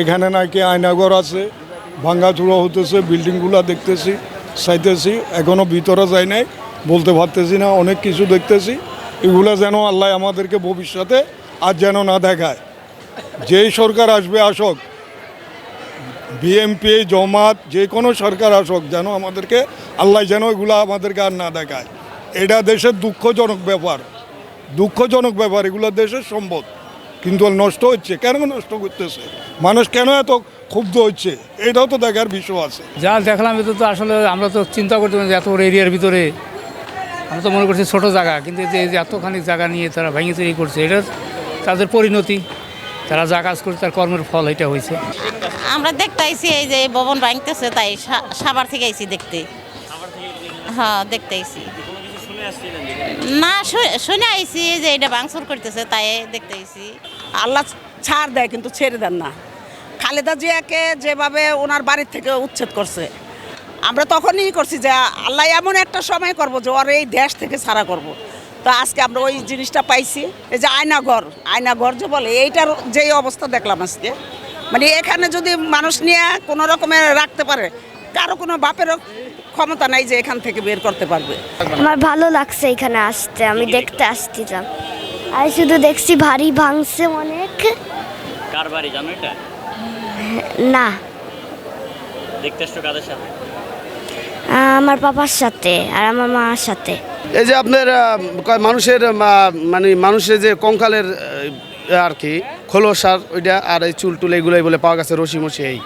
এখানে নাকি আয়নাঘর আছে ভাঙ্গাচুরা হতেছে বিল্ডিংগুলো দেখতেছি, চাইতেছি এখনও ভিতরে যাই নাই, বলতে পারতেছি না, অনেক কিছু দেখতেছি, এগুলো যেন আল্লাহ আমাদেরকে ভবিষ্যতে আর যেন না দেখায়। যেই সরকার আসবে, আসক বিএমপি জমাত, যে কোনো সরকার আসক, যেন আমাদেরকে, আল্লাহ যেন এগুলো আমাদেরকে আর না দেখায়। এটা দেশের দুঃখজনক ব্যাপার দুঃখজনক ব্যাপার, এগুলো দেশের সম্পদ। কিন্তু নষ্ট হচ্ছে। কেন নষ্ট করতেছে? মানুষ কেন এত ক্ষুব্ধ হচ্ছে? এটাও তো দেখার বিষয় আছে। যা দেখলাম এটা তো আসলে আমরা তো চিন্তা করতে পারি যে এত বড় এরিয়ার ভিতরে। আমরা তো মনে করছি ছোট জায়গা কিন্তু এই যে এই যে এতখানি জায়গা নিয়ে তারা ভেঙে তৈরি করছে এটা তাদের পরিণতি। তারা যা কাজ করছে তার কর্মের ফল এটা হয়েছে। আমরা দেখতে আইছি এই যে ভবন ভাঙতেছে তাই সাবার থেকে আইছি দেখতে। হ্যাঁ দেখতে আইছি। না শু- শুনে আইছি যে এটা ভাঙচুর করতেছে তাই দেখতে আইছি। আল্লাহ ছাড় দেয় কিন্তু ছেড়ে দেন না। খালেদা জিয়াকে যেভাবে ওনার বাড়ির থেকে উচ্ছেদ করছে আমরা তখনই করছি যে আল্লাহ এমন একটা সময় করব যে ওর এই দেশ থেকে ছাড়া করব। তো আজকে আমরা ওই জিনিসটা পাইছি এই যে আয়নাঘর আয়নাঘর যে বলে এইটার যেই অবস্থা দেখলাম আজকে। মানে এখানে যদি মানুষ নিয়ে কোনো রকমের রাখতে পারে কারও কোনো বাপেরও ক্ষমতা নাই যে এখান থেকে বের করতে পারবে। আমার ভালো লাগছে এখানে আসতে আমি দেখতে আসছিলাম। আমি শুধু দেখছি ভারী ভাঙছে অনেক। কার বাড়ি জানো এটা? না। দেখতে আসছো কাদের সাথে? আমার পাপার সাথে আর আমার মার সাথে। এই যে আপনার আহ, মানুষের আহ, মানে মানুষের যে কঙ্কালের আহ, আর কি খোলস আর ওইটা আর এই চুল টুল এগুলোই বলে পাওয়া গেছে রশি মশি এই।